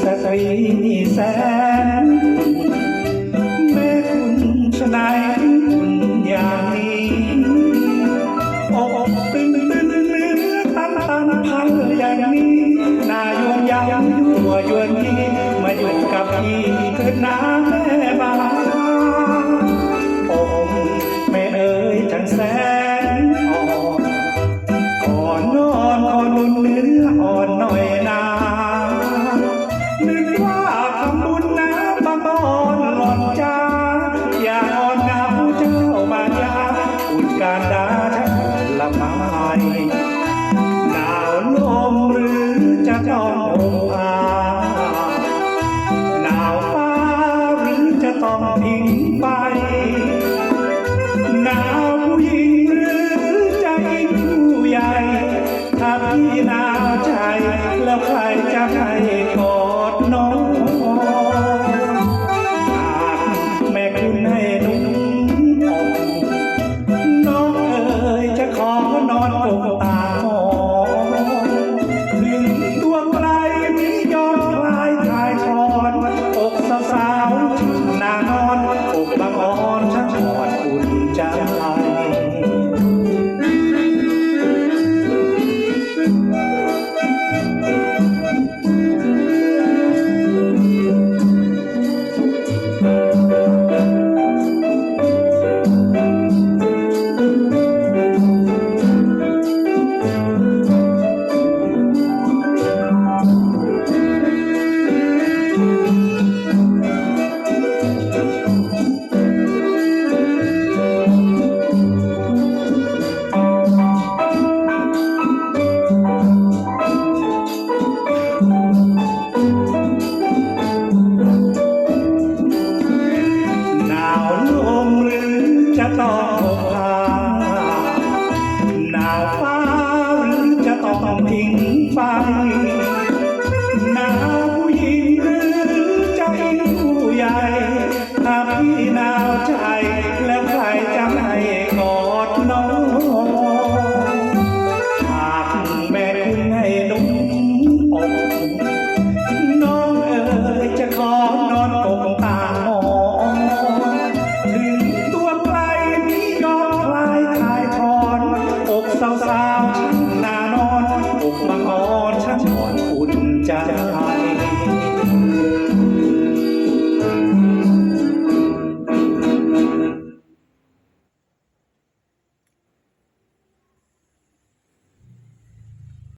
สตรีนีแสนแม่คุณชนายคุณอย่างนี้อกตึงตึงเนื้อตันตันพังอย่างนี้นายวนยาวยวนยวนนี้มาอยู่กับพี่เถิดนา จรโอภาหนาวฟ้าหรือจะต้องพิงไป 아 Tahu.